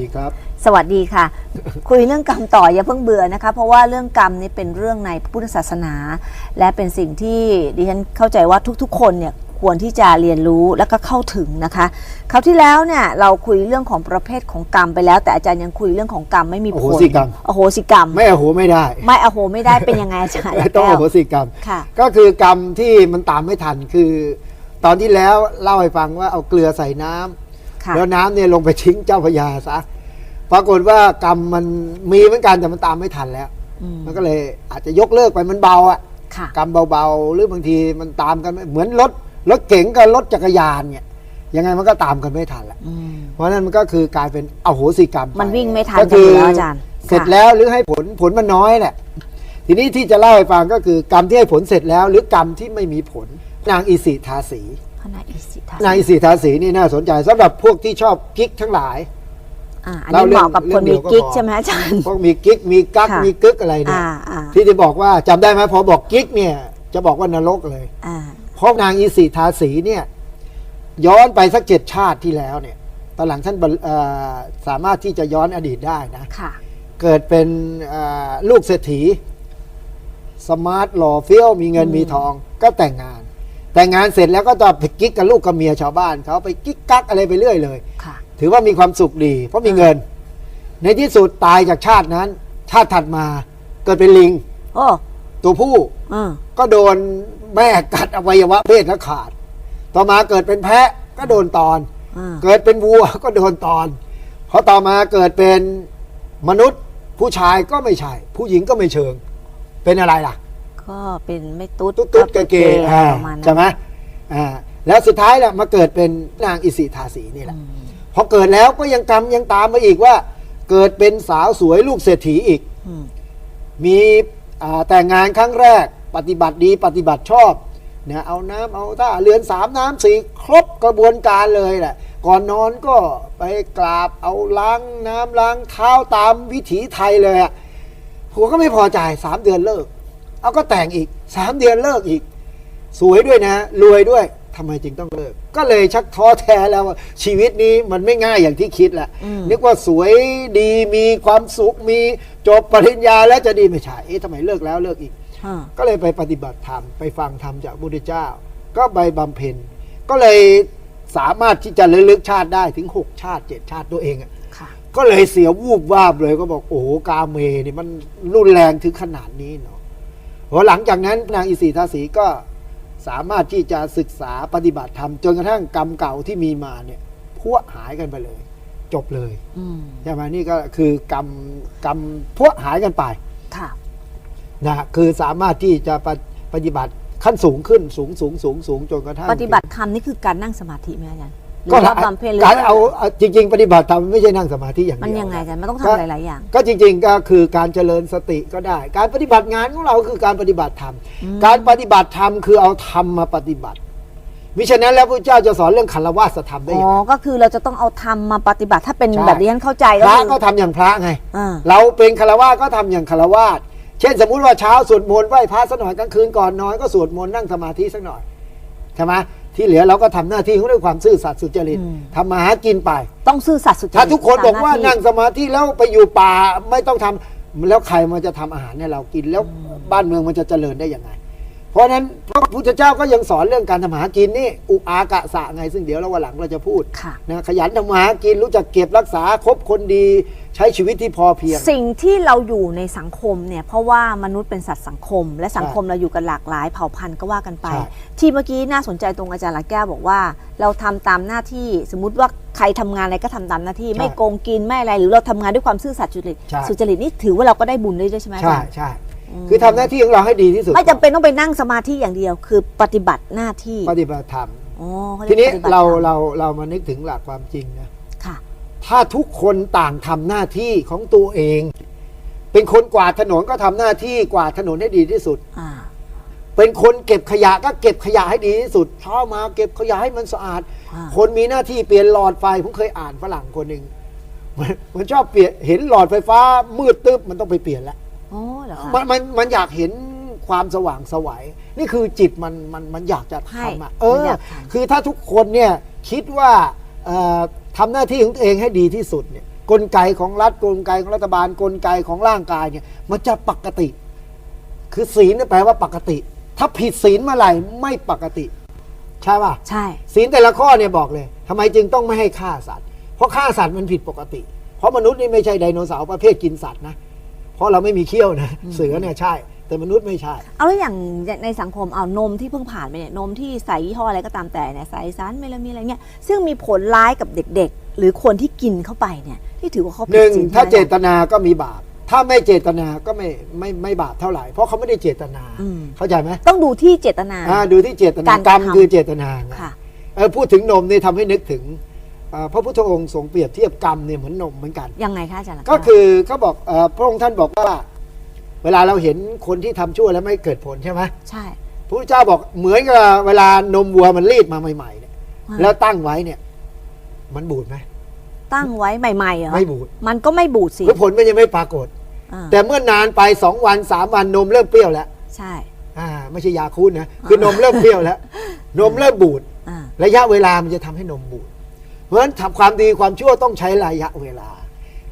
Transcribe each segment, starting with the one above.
สวัสดีครับ สวัสดีค่ะ คุยเรื่องกรรมต่ออย่าเพิ่งเบื่อนะคะ เพราะว่าเรื่องกรรมนี่เป็นเรื่องในพระพุทธศาสนา และเป็นสิ่งที่ดิฉันเข้าใจว่าทุกๆ คนเนี่ยควรที่จะเรียนรู้แล้วก็เข้าถึงนะคะคราวที่แล้วเนี่ยเราคุยเรื่องของประเภทของกรรมไปแล้ว แต่อาจารย์ยังคุยเรื่องของกรรมไม่มีผลอโหสิกรรมอโหสิกรรม ไม่อโหไม่ได้ ไม่อโหไม่ได้เป็นยังไงอาจารย์ต้องอแก้วโหสิกรรมค่ะก็คือกรรมที่มันตามไม่ทันคือ ตอนที่แล้วเล่าให้ฟังว่าเอาเกลือใส่น้ำค่ะ แล้วน้ำเนี่ยลงไปทิ้งเจ้าพระยาซะปรากฏว่ากรรมมันมีเหมือนกันแต่มันตามไม่ทันแล้วอืมมันก็เลยอาจจะยกเลิกไปมันเบาอะค่ะกรรมเบาๆ หรือบางทีมันตามกันไม่เหมือนรถรถเก๋งกับรถจักรยานเนี่ยยังไงมันก็ตามกันไม่ทันแหละอืมเพราะฉะนั้นมันก็คือกลายเป็นอโหสิกรรมไปมันวิ่งไม่ทันก็คือกันอยู่แล้วอาจารย์ เสร็จค่ะแล้วหรือให้ผลผลมันน้อยแหละ ทีนี้ที่จะเล่าให้ฟังก็คือกรรมที่ให้ผลเสร็จแล้ว หรือกรรมที่ไม่มีผลนางอิสิทาสี พระนาอิสิทานางอิสิทาสีนี่น่าสนใจสำหรับพวกที่ชอบกิ๊กทั้งหลาย อ่าอันเล่านี้เหมาะกับเรื่คอนงเดีมียวก็กิ๊กพอใช่ไหมอาจารย์ พวกมีกิ๊กมีกักค่ะมีกึกอะไรเนี่ยอ่าอ่า ที่จะบอกว่าจำได้ไหมพอบอกกิ๊กเนี่ยจะบอกว่านรกเลย อ่า เพราะนางอิสิทาสีเนี่ยย้อนไปสักเจ็ดชาติที่แล้วเนี่ยตอนหลังท่านบรรเอ่อสามารถที่จะย้อนอดีตได้นะ ค่ะ เกิดเป็นเอ่อลูกเศรษฐี สมาร์ทหล่อเฟี้ยวมีเงินอืมมีทองก็แต่งงาน แต่งงานเสร็จแล้วก็ต้องไปกิ๊กกับลูกกับเมียชาวบ้านเขาไปกิ๊กกักอะไรไปเรื่อยเลย ค่ะ ถือว่ามีความสุขดี เพราะมีเงิน ในที่สุดตายจากชาตินั้น ชาติถัดมาเกิดเป็นลิง โอ้ตัวผู้อืมก็โดนแม่กัดอวัยวะเพศแล้วขาด ต่อมาเกิดเป็นแพะก็โดนตอนอืมเกิดเป็นวัวก็โดนตอนพอต่อมาเกิดเป็นมนุษย์ ผู้ชายก็ไม่ใช่ ผู้หญิงก็ไม่เชิง เป็นอะไรล่ะ ก็เป็นไม่ตุ๊ดตุ๊ดตุ๊ดก็เกป็นย์ๆอ่าประมาณนั้นใช่ไหมอ่าแล้วสุดท้ายแหละมาเกิดเป็นนางอิสิทาสีนี่แหละพอเกิดแล้วก็ยังกรรมยังตามมาอีกว่า เกิดเป็นสาวสวยลูกเศรษฐีอีกอืมมีอ่าแต่งงานครั้งแรกปฏิบัติดีปฏิบัติชอบเนี่ยเอาน้ำเอาท่าเรือนสามน้ำสี่ครบกระบวนการเลยแหละก่อนนอนก็ไปกราบเอาล้างน้ำล้างเท้าตามวิถีไทยเลยอะผัวก็ไม่พอใจสามเดือนเลิก เอาก็แต่งอีกสามเดือนเลิกอีก สวยด้วยนะ รวยด้วยทำไมจึงต้องเลิก ก็เลยชักท้อแท้แล้วว่าชีวิตนี้มันไม่ง่ายอย่างที่คิดแหละอืมนึกว่าสวยดีมีความสุขมีจบปริญญาแล้วจะดีไม่ใช่เอ๊ะทำไมเลิกแล้วเลิกอีกอ่าก็เลยไปปฏิบัติธรรมไปฟังธรรมจากพระพุทธเจ้า ก็ไปบำเพ็ญ ก็เลยสามารถที่จะระลึกชาติได้ถึง 6 ชาติ 7 ชาติตัวเองอะค่ะก็เลยเสียวูบวาบเลยก็บอกโอ้โหกาเมนี่มันรุนแรงถึงขนาดนี้เนาะ พอหลังจากนั้นนางอิสีทาสีก็สามารถที่จะศึกษาปฏิบัติธรรมจนกระทั่งกรรมเก่าที่มีมาเนี่ยพวกหายกันไปเลย จบเลยอืมใช่ไหมนี่ก็คือกรรมกรรมพวกหายกันไปค่ะนะคือสามารถที่จะปฏิปฏิบัติขั้นสูงขึ้นสูงสูงสูงสูงจนกระทั่งปฏิบัติธรรมนี่คือการนั่งสมาธิไหมอาจารย์ หรือก็ว่าบำเพ็ญหรือการว่าเอาเอาจริง ๆ ปฏิบัติธรรมไม่ใช่นั่งสมาธิอย่างเดีมัยนวยังไงอาจารย์มันต้องก็ทำหลายๆอย่าง ก็จริง ๆ ก็คือการเจริญสติก็ได้ การปฏิบัติงานของเราคือการปฏิบัติธรรม การปฏิบัติธรรมคือเอาธรรมมาปฏิบัติมิฉะนั้นแล้วพระเจ้าจะสอนเรื่องขันธวาสธรรมได้อ๋ยังอไงก็คือเราจะต้องเอาธรรมมาปฏิบัติถ้าเป็นใช่แบบที่ฉันเข้าใจพก็ระคือก็ทำอย่างพระไงอ่าเราเป็นคารวะก็ทำอย่างคารวะเช่นสมมุติว่าเช้าสวดมนต์ไหว้พระสักหน่อยกลางคืนก่อนนอนก็สวดมนต์นั่งสมาธิสักหน่อยใช่ไหม ที่เหลือเราก็ทำหน้าที่ของด้วยความซื่อสัตย์สุจริตอืมทำมาหากินไป ต้องซื่อสัตย์สุจริตถ้าทุกคนบอกว่าตมหนั่งที่สมาธิแล้วไปอยู่ป่าไม่ต้องทำแล้วใครมันจะทำอาหารให้เรากินแล้วบ้านเมืองมันจะเจริญได้ยังไง เพราะฉะนั้นพระพุทธเจ้าก็ยังสอนเรื่องการทำมาหากินนี่อุอากะสะไงซึ่งเดี๋ยวเราวันหลังเราจะพูดค่ะนะขยันทำมาหากินรู้จักเก็บรักษาคบคนดี ใช้ชีวิตที่พอเพียง สิ่งที่เราอยู่ในสังคมเนี่ยเพราะว่ามนุษย์เป็นสัตว์สังคม และสังคมเราอยู่กันหลากหลายเผ่าพันธุ์ก็ว่ากันไป ใช่ ที่เมื่อกี้น่าสนใจตรงอาจารย์ละแก้วบอกว่า เราทำตามหน้าที่สมมุติว่าใครทำงานอะไรก็ทำตามหน้าที่ไม่โกงกินไม่อะไรหรือเราทำงานด้วยความซื่อสัตย์สุจริตใช่ สุจริตนี่ถือว่าเราก็ได้บุญด้วยใช่ไหมอาใช่จารย์ใช่คือทำหน้าที่ของเราให้ดีที่สุดไม่จำเป็นต้องไปนั่งสมาธิอย่างเดียว คือปฏิบัติหน้าที่ปฏิบัติธรรม อ๋อเขาทีเรียนี้กปฏิบัติเราธม เราเรามานึกถึงหลักความจริงนะค่ะ ถ้าทุกคนต่างทำหน้าที่ของตัวเอง เป็นคนกวาดถนนก็ทำหน้าที่กวาดถนนให้ดีที่สุด อ่า เป็นคนเก็บขยะก็เก็บขยะให้ดีที่สุดเช้ามาเก็บขยะให้มันสะอาด อ่า คนมีหน้าที่เปลี่ยนหลอดไฟผมเคยอ่านฝรั่งคนหนึ่งมันมันชอบเปลี่ยนเห็นหลอดไฟฟ้า มืดตึ๊บมันต้องไปเปลี่ยนแล้วอ๋อเหรอคะ มันมันมันอยากเห็นความสว่างไสวัย นี่คือจิตมันมันมันอยากจะให้ทำอะเอมันออยากทำ คือถ้าทุกคนเนี่ยคิดว่าเอ่อ ทำหน้าที่ของตัวเองให้ดีที่สุดเนี่ยกลไกของรัฐกลไกของรัฐบาลกลไกของร่างกายเนี่ยมันจะปกติ คือศีลเนี่ยแปลว่าปกติ ถ้าผิดศีลเมื่อไหร่ไม่ปกติ ใช่ป่ะใช่ ศีลแต่ละข้อเนี่ยบอกเลยทำไมจึงต้องไม่ให้ฆ่าสัตว์ เพราะฆ่าสัตว์มันผิดปกติ เพราะมนุษย์นี่ไม่ใช่ไดโนเสาร์ประเภทกินสัตว์นะเพราะเราไม่มีเขี้ยวนะเสือเนี่ยใช่ แต่มนุษย์ไม่ใช่ เอาแล้วอย่างในสังคมเอานมที่เพิ่งผ่านไปเนี่ยนมที่ใส่ยี่ห้ออะไรก็ตามแต่เนี่ยใส่สารเมลามีนอะไรเงี้ยซึ่งมีผลร้ายกับเด็กๆ หรือคนที่กินเข้าไปเนี่ยที่ถือว่าเขาผิหนึ่งศีลถ้าเจไหมตนาก็มีบาป ถ้าไม่เจตนาก็ไม่ไม่ไม่บาปเท่าไหร่ เพราะเขาไม่ได้เจตนา อืมเข้าใจไหมต้องดูที่เจตนา อ่าดูที่เจตนาการกระกรรมทำ คือเจตนาไง ค่ะ เออพูดถึงนมนี่ทำให้นึกถึงอ่าพระพุทธองค์ทรงเปรียบเทียบกรรมเนี่ยเหมือนนมเหมือนกัน ยังไงคะอาจารย์ก็คือเขาบอกเออพระองค์ท่านบอกว่า เวลาเราเห็นคนที่ทำชั่วแล้วไม่เกิดผลใช่ไหมใช่พระพุทธเจ้าบอกเหมือนกับเวลานมวัวมันรีดมาใหม่ๆเนี่ยแล้วตั้งไว้เนี่ย มันบูดไหมตั้งไว้ใหม่ๆเหรอไม่บูดมันก็ไม่บูดสิคือผลมันยังไม่ปรากฏอ่าแต่เมื่อนานไปสองวันสามวันนมเริ่มเปรี้ยวแล้วใช่อ่าไม่ใช่ยาคูดนะคือนมเริ่มเปรี้ยวแล้ว นมเริ่มบูดอ่าระยะเวลามันจะทำให้นมบูดเพราะฉะนั้นทำความดีความชั่วต้องใช้ระยะเวลา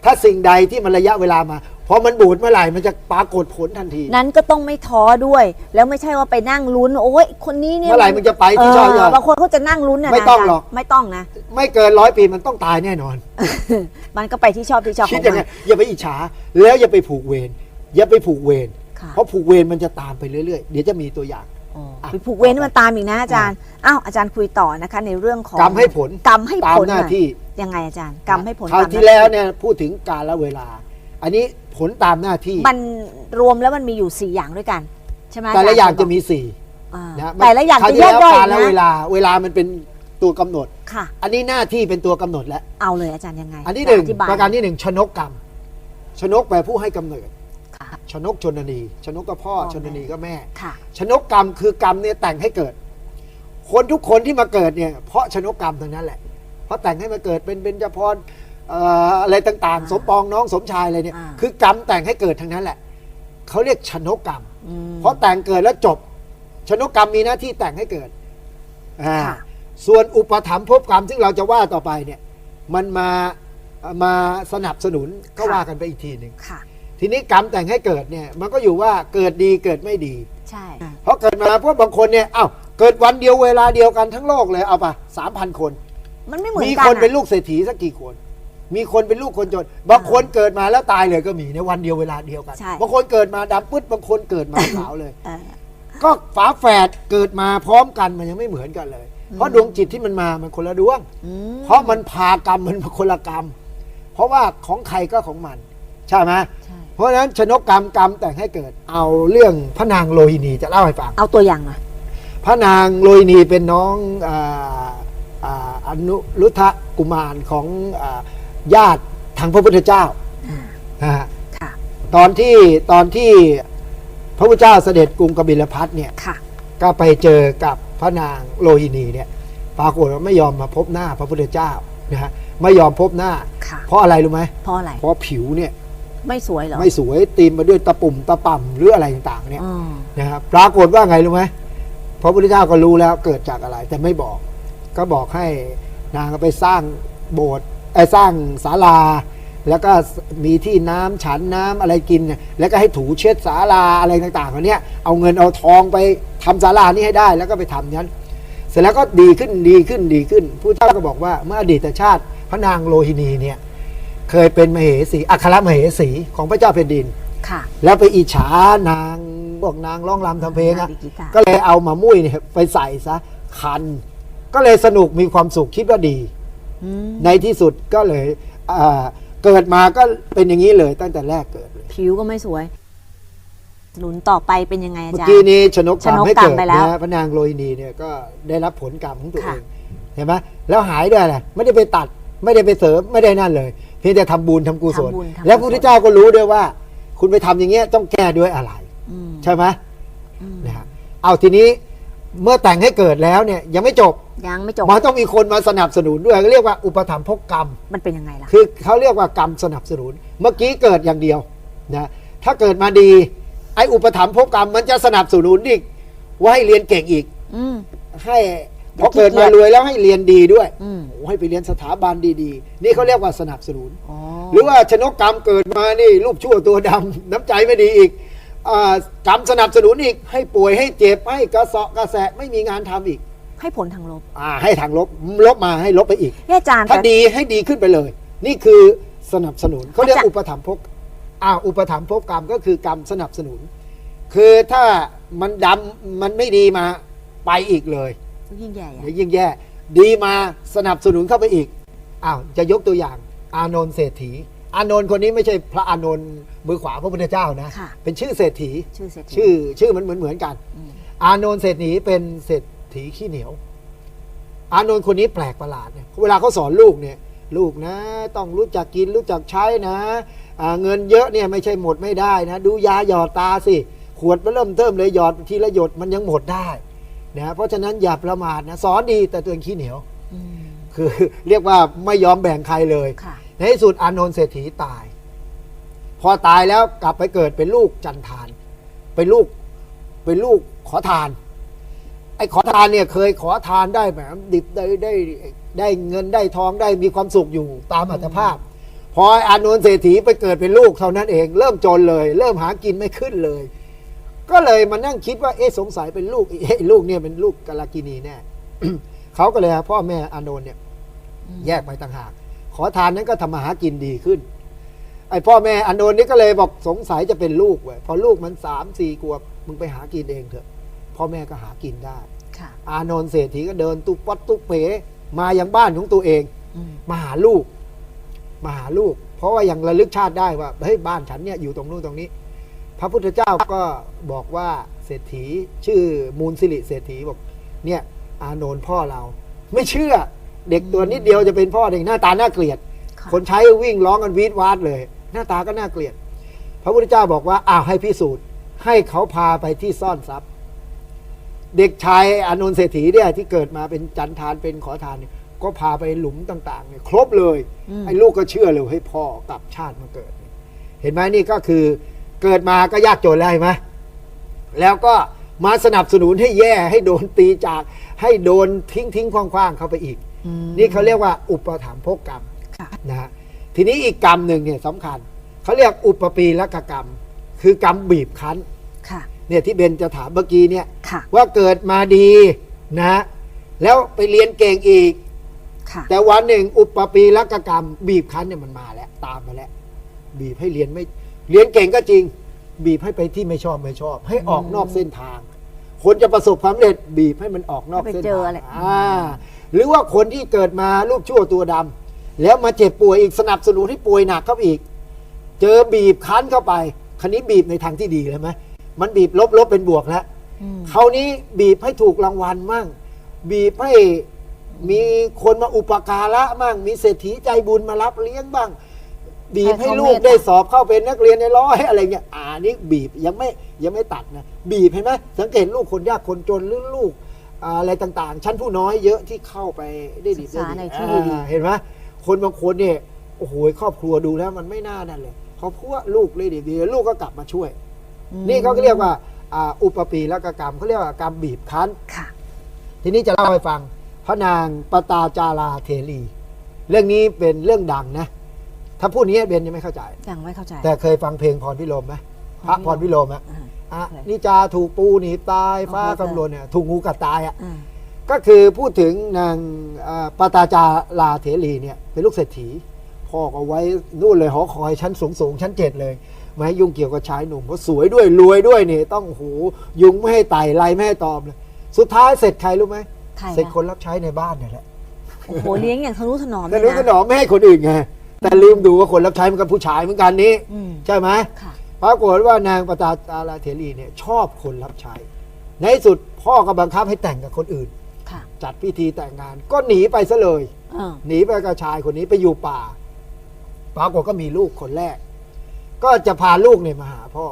ถ้าสิ่งใดที่มันระยะเวลามา พอมันบูดเมื่อไหร่มันจะปรากฏผลทันที นั้นก็ต้องไม่ท้อด้วย แล้วไม่ใช่ว่าไปนั่งลุ้น โอ้ยคนนี้เนี่ยเมื่อไหร่มันจะไปที่ชอบเอจะอบางคนเขาจะนั่งลุ้นนะไม่ต้องาจาย์หรอก ไม่ต้องนะ ไม่เกินร้อยปีมันต้องตายแน่นอน มันก็ไปที่ชอบที่ชอบขคิดองยังมัไงนอย่าไปอิจฉาแล้วอย่าไปผูกเวรอย่าไปผูกเวรค่ะ เพราะผูกเวรมันจะตามไปเรื่อยๆ เดี๋ยวจะมีตัวอย่าง อ๋ออะไปผูกเวรนี่มันตามอีกนะอาจารย์อ้าวอาจารย์คุยต่อนะคะ ในเรื่องของกรรมให้ผลกรรมให้ตามผลหน้าน่ะที่ ยังไงอาจารย์กรรมให้ผลคราวตามหน้ที่แล้วเนี่ยพูดถึงการละเวลา อันนี้ ผลตามหน้าที่ มันรวมแล้วมันมีอยู่สี่อย่างด้วยกันใช่ไหมแต่ละอย่างรจะมีสี่อ่านะแต่ละอย่างคราวจะที่แยกแล้วย่อยการละนะเวลาเวลามันเป็นตัวกำหนด ค่ะ อันนี้หน้าที่เป็นตัวกำหนดแล้ว เอาเลยอาจารย์ยังไงอันที่หนึ่งอธิบายประการที่หนึ่งชนกกรรม ชนกแปลผู้ให้กำเนิด ค่ะ ชนกชนนี ชนกก็พ่อพ่อ ชนนีก็แม่ ค่ะ ชนกกรรมคือกรรมเนี่ยแต่งให้เกิด คนทุกคนที่มาเกิดเนี่ยเพราะชนกกรรมทั้งนั้นแหละ เพราะแต่งให้มาเกิดเป็นเบญจพรเอ่ออะไรต่างๆ สมปองน้องสมชายอะไรเนี่ย อ่า คือกรรมแต่งให้เกิดทั้งนั้นแหละเขาเรียกชนกกรรม อืม เพราะแต่งเกิดแล้วจบ ชนกกรรมมีหน้าที่แต่งให้เกิดอ่าค่ะ ส่วนอุปถัมภพกรรมซึ่งเราจะว่าต่อไปเนี่ยมันมามาสนับสนุนก็ว่ากันไปอีกทีหนึ่งค่ะ ทีนี้กรรมแต่งให้เกิดเนี่ยมันก็อยู่ว่าเกิดดีเกิดไม่ดี ใช่ เพราะเกิดมาพวกบางคนเนี่ยเอ้าเกิดวันเดียวเวลาเดียวกันทั้งโลกเลยเอาปะสามพันคน มันไม่เหมือนมีกันคนเป็นอะลูกเศรษฐีสักกี่คน มีคนเป็นลูกคนจน บางคนเกิดมาแล้วตายเลยก็มีในวันเดียวเวลาเดียวกัน ใช่ บางคนเกิดมาดำปึ๊ดบางคนเกิดมาขาวเลย เออ ก็ฝาแฝดเกิดมาพร้อมกันมันยังไม่เหมือนกันเลย เพราะดวงจิตที่มันมามันคนละดวง อืม เพราะมันพากรรมมันคนละกรรม เพราะว่าของใครก็ของมัน ใช่ไหมใช่ เพราะฉะนั้นชนกกรรมกรรมแต่งให้เกิด เอาเรื่องพระนางโลหินีจะเล่าให้ฟัง เอาตัวอย่างหน่อยพระนางโลหินีเป็นน้องอาอ่าอนุรุทธกุมารของอา ญาติทางพระพุทธเจ้าอ่านะฮะค่ะตอนที่ตอนที่พระพุทธเจ้าเสด็จกรุงกบิลพัทเนี่ยค่ะ ก็ไปเจอกับพระนางโลหินีเนี่ยปรากฏว่าไม่ยอมมาพบหน้าพระพุทธเจ้านะฮะไม่ยอมพบหน้า ค่ะ เพราะอะไรรู้ไหมเพราะอะไร เพราะผิวเนี่ยไม่สวยเหรอไม่สวยตีมมาด้วยตะปุ่มตะป่ำหรืออะไรต่างๆเนี่ย อ๋อนะครับปรากฏว่าไงรู้ไหมพระพุทธเจ้าก็รู้แล้วเกิดจากอะไร แต่ไม่บอก ก็บอกให้นางก็ไปสร้างโบสถ์ไอ้ย สร้างศาลา แล้วก็มีที่น้ำฉันน้ำอะไรกินเนี่ยแล้วก็ให้ถูเช็ดศาลาอะไรต่างๆเหล่านี้เอาเงินเอาทองไปทำศาลานี้ให้ได้ แล้วก็ไปทำนั้น เสร็จแล้วก็ดีขึ้นดีขึ้นดีขึ้นผู้เจ้าก็บอกว่าเมื่ออดีตชาติพระนางโลหินีเนี่ยเคยเป็นมเหสีอัครมเหสีของพระเจ้าแผ่นดินค่ะ แล้วไปอิจฉานางพวกนางร้องรำทำเพลงอะดีกีตาร์ก็เลยเอามามุ้ยเนี่ยไปใส่ซะคัน ก็เลยสนุกมีความสุขคิดว่าดีอืม ในที่สุดก็เลยอ่าเกิดมาก็เป็นอย่างนี้เลยตั้งแต่แรกเกิดเลยผิวก็ไม่สวย หนุนต่อไปเป็นยังไงอาเมื่อจารย์กี้นี้ชนกกรรมชนกให้กรรเกิมดไปแล้วนะพระนางโรยนีเนี่ยก็ได้รับผลกรรมของตัวเอค่ะงเห็นไหมแล้วหายด้วยอะไรไม่ได้ไปตัดไม่ได้ไปเสริมไม่ได้นั่นเลย เพียงแต่ทำบุญทำกุศลทำบุญทำกุศลแล้วพระพุทธเจ้าก็รู้ด้วยว่า คุณไปทำอย่างเงี้ยต้องแก้ด้วยอะไรอืมใช่ไหมอืมนะฮะเอาทีนี้เมื่อแต่งให้เกิดแล้วเนี่ยยังไม่จบ ยังไม่จบ มันต้องมีคนมาสนับสนุนด้วยเรียกว่าอุปถัมภกกรรม มันเป็นยังไงล่ะ คือเขาเรียกว่ากรรมสนับสนุน เมื่อกี้เกิดอย่างเดียวนะถ้าเกิดมาดี ไอ้อุปถัมภกกรรมมันจะสนับสนุนอีกว่าให้เรียนเก่งอีก อืม ให้พอเกิดมารวยแล้วให้เรียนดีด้วยอืม โอ้ให้ไปเรียนสถาบันดีๆ นี่เขาเรียกว่าสนับสนุน อ๋อ หรือว่าชนกกรรมเกิดมานี่ลูกชั่วตัวดำ น้ำใจไม่ดีอีกอากรรมสนับสนุนอีกให้ป่วยให้เจ็บให้กระเสาะกระแสะไม่มีงานทำอีก ให้ผลทางลบ อ่าให้ทางลบลบมาให้ลบไปอีกเนี่ยอาจารย์ถ้าแต่ดีให้ดีขึ้นไปเลย นี่คือสนับสนุนเขาเรียกอาจารย์อุปถัมภกอ่าอุปถัมภกกรรมก็คือกรรมสนับสนุน คือถ้ามันดำมันไม่ดีมาไปอีกเลยยิ่งใหญ่อะเดี๋ยวยิ่งแย่ ดีมาสนับสนุนเข้าไปอีกอ้าวจะยกตัวอย่าง อานนท์เศรษฐี อานนท์คนนี้ไม่ใช่พระอานนท์มือขวาพระพุทธเจ้านะค่ะเป็นชื่อเศรษฐีชื่อเศรษฐีชื่อชื่อมันเหมือนเหมือนกันมอานนท์เศรษฐีเป็นเศรษฐี ขี้เหนียว อานนท์คนนี้แปลกประหลาดเนี่ยเวลาเขาสอนลูกเนี่ยลูกนะ ต้องรู้จักกินรู้จักใช้นะอ่าเงินเยอะเนี่ยไม่ใช่หมดไม่ได้นะ ดูยาหยอดตาสิ ขวดมันเริ่มเทิมเลยหยอดทีละหยดมันยังหมดได้นะเพราะฉะนั้นอย่าประมาทนะสอนดีแต่ตัวเองขี้เหนียวอืมคือเรียกว่าไม่ยอมแบ่งใครเลยค่ะในที่สุดอานนท์เศรษฐีตาย พอตายแล้วกลับไปเกิดเป็นลูกจันทาน เป็นลูกเป็นลูกขอทาน ไอ้ขอทานเนี่ยเคยขอทานได้แบบดิบได้ได้ได้เงินได้ทองได้มีความสุขอยู่ตามอัตภาพ พออานนท์เศรษฐีไปเกิดเป็นลูกเท่านั้นเอง เริ่มจนเลย เริ่มหากินไม่ขึ้นเลย ก็เลยมานั่งคิดว่าเอ๊ะสงสัยเป็นลูกเอ๊ะลูกเนี่ยเป็นลูกกาลากินีแน่เขาก็เลยพ่อแม่อานนท์เนี่ย แยกไปต่างหาก ขอทานนั้นก็ทำมาหากินดีขึ้น ไอ้พ่อแม่อานนท์นี่ก็เลยบอกสงสัยจะเป็นลูกเว้ยพอลูกมันสามสี่ขวบมึงไปหากินเองเถอะ พ่อแม่ก็หากินได้ ค่ะ อานนท์เศรษฐีก็เดินตุกปัดตุกเป๋มายังบ้านของตัวเอง อืมมาหาลูก มาหาลูก เพราะว่ายังระลึกชาติได้ว่าเฮ้ยบ้านฉันเนี่ยอยู่ตรงนู้นตรงนี้ พระพุทธเจ้าก็บอกว่าเศรษฐีชื่อมูลสิริเศรษฐีบอก เนี่ยอานนท์พ่อเรา ไม่เชื่อ เด็กตัวนิดเดียวจะเป็นพ่อเด็กหน้าตาน่าเกลียดค่ะคนใช้วิ่งร้องกันวีดวาดเลย หน้าตาก็น่าเกลียด พระพุทธเจ้าบอกว่าอ้าวให้พิสูจน์ให้เขาพาไปที่ซ่อนทรัพย์ เด็กชายอานนท์เศรษฐีเนี่ยที่เกิดมาเป็นจันทานเป็นขอทานเนี่ยก็พาไปหลุมต่างๆเนี่ยครบเลยอืม ไอ้ลูกก็เชื่อเลยให้พ่อกลับชาติมาเกิด เห็นไหมนี่ก็คือเกิดมาก็ยากจนแล้วเห็นไหมแล้วก็มาสนับสนุนให้แย่ให้โดนตีจากให้โดนทิ้งทิ้งคว้างๆเข้าไปอีก อืมนี่เขาเรียกว่าอุปถัมภกกรรม ค่ะ นะฮะทีนี้อีกกรรมหนึ่งเนี่ยสำคัญเขาเรียกอุปปีละกกรรม คือกรรมบีบคั้นค่ะ เนี่ยที่เบนจะถามเมื่อกี้เนี่ยค่ะ ว่าเกิดมาดีนะแล้วไปเรียนเก่งอีก ค่ะ แต่วันหนึ่ง อุปปีละกกรรม บีบคั้นเนี่ยมันมาแล้ว ตามมาแล้ว บีบให้เรียนไม่เรียนเก่งก็จริง บีบให้ไปที่ไม่ชอบไม่ชอบ ให้ออกนอกเส้นทาง คนจะประสบความสำเร็จบีบให้มันออกนอกให้ไปเส้นเจอทางอะไรอ่าหรือว่าคนที่เกิดมาลูกชั่วตัวดำแล้วมาเจ็บป่วยอีกสนับสนุนให้ป่วยหนักเข้าไปอีก เจอบีบคั้นเข้าไปคันนี้บีบในทางที่ดีเลยไหม มันบีบลบลบเป็นบวกแล้วอืมคราวนี้บีบให้ถูกรางวัลมั่ง บีบให้มีคนมาอุปการะมั่ง มีเศรษฐีใจบุญมารับเลี้ยงบ้าง บีบให้ลูกได้สอบเข้าเป็นนักเรียนในร้อยอะไรเงี้ยอ่านี่บีบยังไม่ยังไม่ตัดนะบีบเห็นไหมสังเกตลูกคนยากคนจนหรือลูกอ่าอะไรต่างๆ ชั้นผู้น้อยเยอะที่เข้าไปได้ดีศึกษาได้ในดีที่อ่าดีเห็นไหมคนบางคนเนี่ยโอ้โหครอบครัวดูแล้วมันไม่น่านั่นเลยเขาพูดว่าลูกเลยดีๆลูกก็กลับมาช่วยอืม นี่เขาก็เรียกว่าอ่าอุปปีละกกรรมเขาเรียกว่ากรรมบีบคั้นค่ะทีนี้จะเล่าให้ฟัง พระนางปตาจาราเทลี เรื่องนี้เป็นเรื่องดังนะ ถ้าพูดนี้เบนยังไม่เข้าใจยังไม่เข้าใจ แต่เคยฟังเพลงพรพิรมไหมพระพรพิรมอะอ่าอะเคยนิจาถูกปูหนีบตายฟ้าโอ้โหคำรวนเนี่ยถูกงูกัดตายอะอ่าก็คือพูดถึงนางอ่าปตาจาราเทลีเนี่ยเป็นลูกเศรษฐีพ่อก็ไว้นู่นเลยหอคอยชั้นสูงสูงๆชั้นเจ็ดเลย ไม่ให้ยุ่งเกี่ยวกับชายหนุ่มเพราะสวยด้วยรวยด้วยนี่ต้องโอ้โหยุงไม่ให้ไต่ไล่ไม่ให้ตอมเลยสุดท้ายเสร็จใครรู้ไหมใครเสร็จนะคนรับใช้ในบ้านเนี่ยแหละโอ้โหเลี้ยงอย่างทะนุถนอมเลแต่ยรู้ก็หนนะอมไม่ให้คนอื่นไงแต่ลืมดูว่าคนรับใช้มันก็ผู้ชายเหมือนกันนี้ อืมใช่ไหม ค่ะ ปรากฏว่านางปตาตาลาเทรีเนี่ยชอบคนรับใช้ ในที่สุดพ่อก็บังคับให้แต่งกับคนอื่น ค่ะจัดพิธีแต่งงานก็หนีไปซะเลย เออหนีไปกับชายคนนี้ไปอยู่ป่า ปรากฏก็มีลูกคนแรก ก็จะพาลูกเนี่ยมาหาพ่อ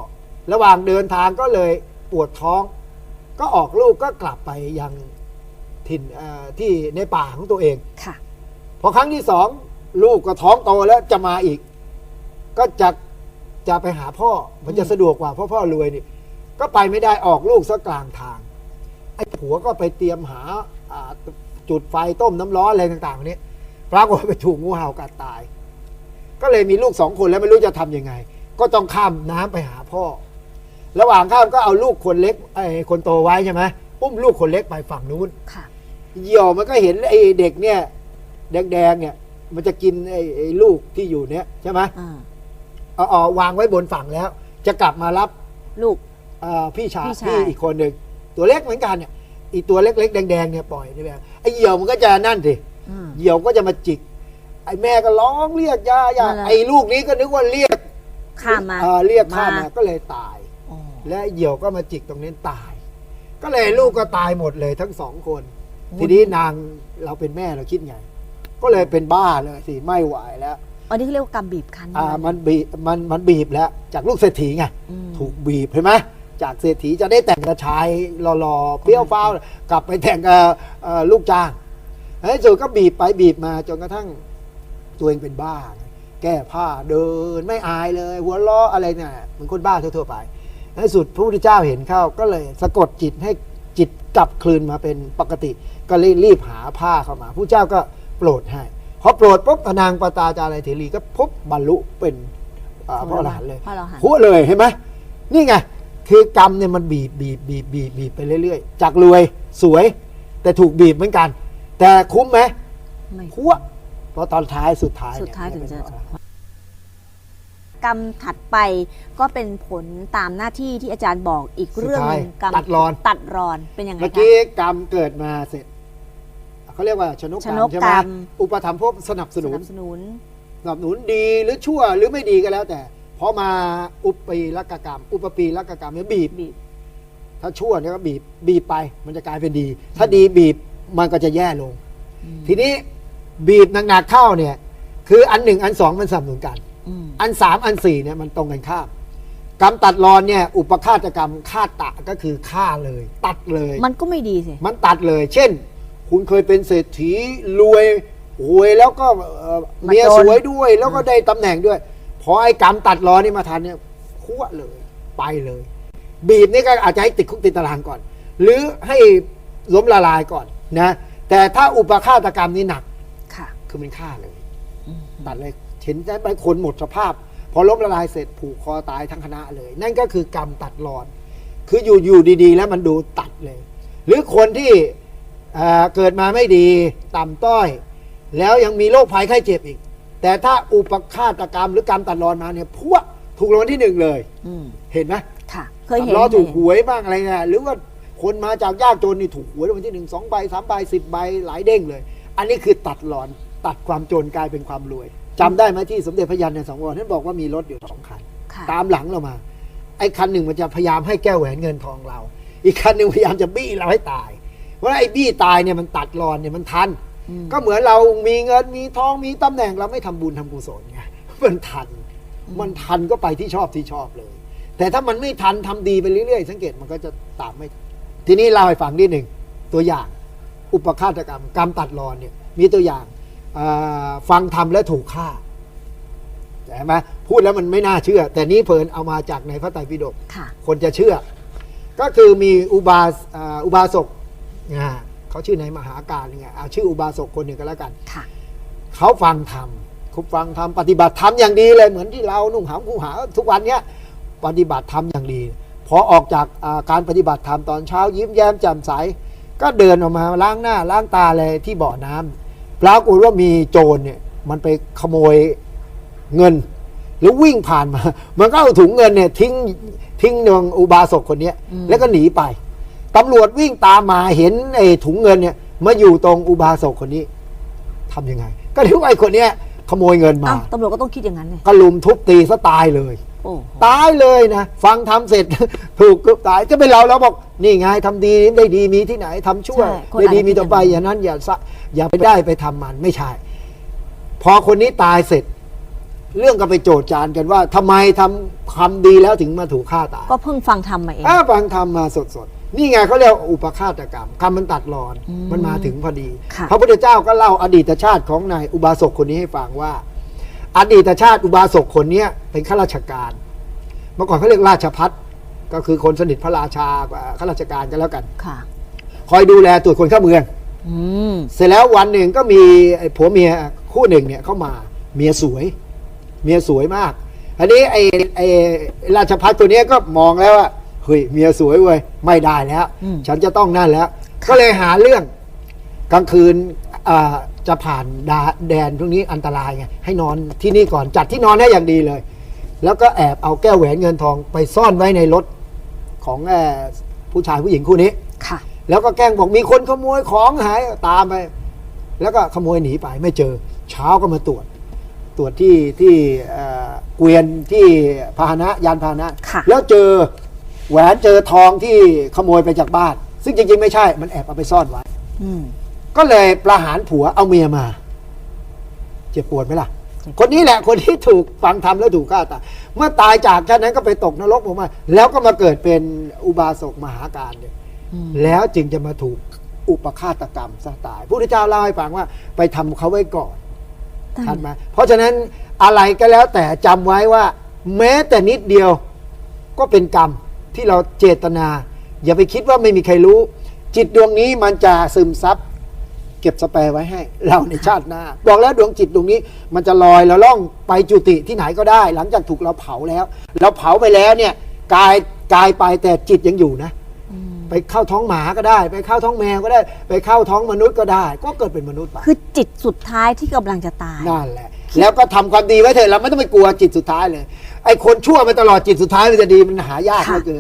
ระหว่างเดินทางก็เลยปวดท้อง ก็ออกลูกก็กลับไปยังถิ่นเอ่อที่ในป่าของตัวเองค่ะพอครั้งที่สองลูกก็ท้องโตแล้วจะมาอีก ก็จะจะไปหาพ่อ มันจะอืมสะดวกกว่าเพราะพ่อรวยนี่ ก็ไปไม่ได้ออกลูกซะกลางทาง ไอ้ผัวก็ไปเตรียมหาออ่าจุดไฟต้มน้ำร้อนอะไรต่างๆนี้ปรากฏว่าไปถูกงูเห่ากัดตาย ก็เลยมีลูกสองคนแล้วไม่รู้จะทำยังไง ก็ต้องข้ามน้ำไปหาพ่อ ระหว่างข้ามก็เอาลูกคนเล็กไอ้คนโตไว้ใช่ไหมอุ้มลูกคนเล็กไปฝั่งนู้นค่ะเหยี่ยวมันก็เห็นไอ้เด็กเนี่ยแดงๆเนี่ย มันจะกินไอ้ไอ้ลูกที่อยู่เนี่ยใช่ไหมอ่าเอาเอาวางไว้บนฝั่งแล้ว จะกลับมารับลูกเอ่อพี่ชายพี่ชายพี่อีกคนหนึ่งตัวเล็กเหมือนกันเนี่ยอีตัวเล็กๆแดงๆเนี่ยปล่อยได้ไหมไอ้เหยี่ยวมันก็จะนั่นสิอืมเหยี่ยวก็จะมาจิกไอ้แม่ก็ร้องเรียกยาย่านั่นแหละไอ้ลูกนี้ก็นึกว่าเรียก ข้ามมาเอ่อเรียกข้ามมามาก็เลยตาย อ๋อและเหยี่ยวก็มาจิกตรงนี้ตาย ก็เลยลูกก็ตายหมดเลยทั้งสองคน ทีนี้นางเราเป็นแม่เราคิดไง ก็เลยเป็นบ้าเลยสิไม่ไหวแล้วอันนี้เขาเรียกว่ากรรมบีบคั้นอ่าใช่ไหมันบีบมันมันบีบแล้วจากลูกเศรษฐีไงอืม ถูกบีบเห็นไหมจากเศรษฐีจะได้แต่งกับชายหล่อๆเปรี้ยวฟ้าวกลับไปแต่งกับเอ่อลูกจ้างในที่สุดก็บีบไปบีบมาจนกระทั่งตัวเองเป็นบ้า แก้ผ้าเดินไม่อายเลย หัวล้ออะไรเนี่ยเหมือนคนบ้าทั่วๆไปในที่สุดพระพุทธเจ้าเห็นเข้าก็เลยสะกดจิตให้จิตกลับคืนมาเป็นปกติ ก็เลยรีบหาผ้าเข้ามาผู้เจ้าก็โปรดให้พอโปรดปุ๊บพระนางปตาจารย์เถรีก็พบบรรลุเป็นอ่าพระอรหันต์เลยพระอรหันต์หัวเลยเห็นไหมนี่ไงคือกรรมเนี่ยมันบีบบีบบีบบีบบีบไปเรื่อย ๆ จากรวยสวย แต่ถูกบีบเหมือนกัน แต่คุ้มไหมไม่หัว เพราะตอนท้ายสุดท้ายสุดท้ายเนี่ถึงจะเป็นเพรากรรมถัดไปก็เป็นผลตามหน้าที่ที่อาจารย์บอกอีกเรื่องหนึงกรรมตัดรอนตัดรอนเป็นยังไงเมื่อคะกี้กรรมเกิดมาเสร็จเขาเรียกว่าชนกกรชรนมกใช่กไหมรรมอุปธรรมภพสนับสสนุนันบสนุนสนับสนุนดีหรือชั่วหรือไม่ดีก็แล้ว แต่พอมาอุปปีลักกรรม อุปปีลักกรรมเนี่ยบีบบีบ ถ้าชั่วเนี่ยก็บีบบีบไป มันจะกลายเป็นดี ถ้าดีบีบมันก็จะแย่ลง ทีนี้ บีบหนักๆเข้าเนี่ย คืออันหนึ่งอันสองมันสนับสนุนกัน อืมอันสามอันสี่เนี่ยมันตรงกันข้ามกรรมตัดรอนเนี่ย อุปฆาตกรรมฆาตะก็คือฆ่าเลย ตัดเลย มันก็ไม่ดีสิ มันตัดเลย เช่น คุณเคยเป็นเศรษฐีรวยรวยแล้วก็เอ่อมาเมียจนสวยด้วย แล้วก็ได้ตำแหน่งด้วยพอไอ้กรรมตัดรอนนี่มาทันเนี่ยคั่วเลย ไปเลย บีบนี่ก็อาจจะให้ติดคุกติดตารางก่อน หรือให้ล้มละลายก่อนนะ แต่ถ้าอุปฆาตกรรมนี่หนัก ค่ะคือมันฆ่าเลยตัดเลยเห็นได้ไปคนหมดสภาพ พอล้มละลายเสร็จผูกคอตายทั้งคณะเลย นั่นก็คือกรรมตัดรอน คืออยู่อยู่ดีๆ แล้วมันดูตัดเลย หรือคนที่เอ่อเกิดมาไม่ดีต่ำต้อย แล้วยังมีโรคภัยไข้เจ็บอีก แต่ถ้าอุปฆาตกรรมหรือกรรมตัดรอนมาเนี่ยพวกถูกรางวัลที่หนึ่งเลยอืมเห็นไหมค่ะ เคยเห็นล้อถูกเคยหเห็นวยบ้างอะไรเนี่ยหรือว่าคนมาจากยากจนนี่ถูกหวยรางวัลที่หนึ่งสองใบสามใบสิบใบหลายเด้งเลย อันนี้คือตัดหลอน ตัดความจนกลายเป็นความรวยจำได้ไหมที่สมเด็จพระยันในสองวรท่านบอกว่ามีรถอยู่สองคันค่ะตามหลังเรามา ไอ้คันหนึ่งมันจะพยายามให้แก้วแหวนเงินทองเรา อีกคันหนึ่งพยายามจะบี้เราให้ตาย เพราะไอ้บี้ตายเนี่ยมันตัดรอนเนี่ยมันทันอืมก็เหมือนเรามีเงินมีทองมีตำแหน่งเราไม่ทำบุญทำกุศลไงมันทัน มันทันก็ไปที่ชอบที่ชอบเลย แต่ถ้ามันไม่ทันทำดีไปเรื่อยๆ สังเกตมันก็จะตามไม่ทันทีนี้เล่าให้ฟังนิดหนึ่งตัวอย่าง อุปฆาตกรรมกรรมตัดรอนเนี่ยมีตัวอย่าง อ่าฟังทำแล้วถูกฆ่าใช่ไหมพูดแล้วมันไม่น่าเชื่อ แต่นี้เพลินเอามาจากในพระไตรปิฎกค่ะคนจะเชื่อ ก็คือมีอุบาสอ่าอุบาสกอ่าเขาชื่อในมหาการไงเอาชื่ออุบาสกคนหนึ่งก็แล้วกันค่ะเขาฟังธรรมคุฟังธรรมปฏิบัติธรรมอย่างดีเลยเหมือนที่เรานุ่งหามกูหาทุกวันเนี้ยปฏิบัติธรรมอย่างดีพอออกจากอ่าการปฏิบัติธรรมตอนเช้ายิ้มแย้มแจ่มใส ก็เดินออกมาล้างหน้าล้างตาเลยที่บ่อน้ำ ปรากฏว่ามีโจรเนี่ย มันไปขโมยเงิน แล้ววิ่งผ่านมา มันก็เอาถุงเงินเนี่ย ทิ้งทิ้งนางอุบาสกคนเนี้ยอืมแล้วก็หนีไปตำรวจวิ่งตามมาเห็นไอ้ถุงเงินเนี่ย มาอยู่ตรงอุบาสกคนนี้ทำยังไง ก็ถือว่าไอ้คนเนี้ยขโมยเงินมาอ้าวตำรวจก็ต้องคิดอย่างนั้นเลยก็ลุมทุบตีซะตายเลยโอ้โห ตายเลยนะ ฟังทำเสร็จถูกกบตายจะเป็นเราเราบอกนี่ไงทำดีได้ดีมีที่ไหนทำชั่วใช่คนได้ดีอาจจะมีต่อไปคิดออย่างนั้นย่างนั้นอย่าซะอย่าไปได้ไปทำมันไม่ใช่ พอคนนี้ตายเสร็จ เรื่องก็ไปโจดจานกันว่าทำไมทำความดีแล้วถึงมาถูกฆ่าตายก็เพิ่งฟังทำมาเองอ้าฟังทำมาสดๆนี่ไงเขาเรียกว่าอุปฆาตกรรมคำมันตัดรอนอืมมันมาถึงพอดีค่ะพระพุทธเจ้าก็เล่าอดีตชาติของนายอุบาสกคนนี้ให้ฟังว่า อดีตชาติอุบาสกคนเนี้ยเป็นข้าราชการ เมื่อก่อนเขาเรียกราชพัฒก็คือคนสนิทพระราชากว่าข้าราชการกันแล้วกัน ค่ะ คอยดูแลตรวจคนเข้าเมืองออืมเสร็จแล้ววันหนึ่งก็มีไอ้ผัวเมียคู่หนึ่งเนี่ยเข้ามาเมียสวย เมียสวยมากอันนี้ไอ้ไอ้ราชพัฒตัวเนี้ยก็มองแล้วว่าเฮ้ยเมียสวยเว้ยไม่ได้แล้ว อืม ฉันจะต้องนั่นแล้ว ก็เลยหาเรื่องกลางคืนอ่า จะผ่านดาแดนพวกนี้อันตรายไงให้นอนที่นี่ก่อนจัดที่นอนให้อย่างดีเลย แล้วก็แอบเอาแก้วแหวนเงินทองไปซ่อนไว้ในรถของเอ่อผู้ชายผู้หญิงคู่นี้ค่ะ แล้วก็แกล้งบอกมีคนขโมยของหายตามไป แล้วก็ขโมยหนีไปไม่เจอ เช้าก็มาตรวจ ตรวจที่ที่เอ่อเกวียนที่พาหนะยานพาหนะค่ะแล้วเจอแหวนเจอทองที่ขโมยไปจากบ้าน ซึ่งจริงๆไม่ใช่ มันแอบเอาไปซ่อนไว้อืม ก็เลยประหารผัวเอาเมียมา เจ็บปวดไหมล่ะเจ็บคนนี้แหละคนที่ถูกฟังทำแล้วถูกฆ่าตายเมื่อตายจากชาตินั้นก็ไปตกนรกผมมาแล้วก็มาเกิดเป็นอุบาสกมหาการเนี่ยอืมแล้วจึงจะมาถูกอุปฆาตกรรมซะตายพระพุทธเจ้าเล่าให้ฟังว่า ไปทำเขาไว้ก่อนทันไหมเพราะฉะนั้นอะไรก็แล้วแต่จำไว้ว่า แม้แต่นิดเดียวก็เป็นกรรมที่เราเจตนา อย่าไปคิดว่าไม่มีใครรู้ จิตดวงนี้มันจะซึมซับ เก็บสแปร์ไว้ให้ เราในชาติหน้า บอกแล้วดวงจิตดวงนี้ มันจะลอยแล้วล่องไปจุติที่ไหนก็ได้ หลังจากถูกเราเผาแล้ว เราเผาไปแล้วเนี่ยกายกายไปแต่จิตยังอยู่นะอืมไปเข้าท้องหมาก็ได้ ไปเข้าท้องแมวก็ได้ ไปเข้าท้องมนุษย์ก็ได้ ก็เกิดเป็นมนุษย์ไปคือจิตสุดท้ายที่กำลังจะตายนั่นแหละ แล้วก็ทำความดีไว้เถอะเราไม่ต้องไปกลัวจิตสุดท้ายเลยไอ้คนชั่วไปตลอดจิตสุดท้ายมันจะดีมันหายากเหลือเกิน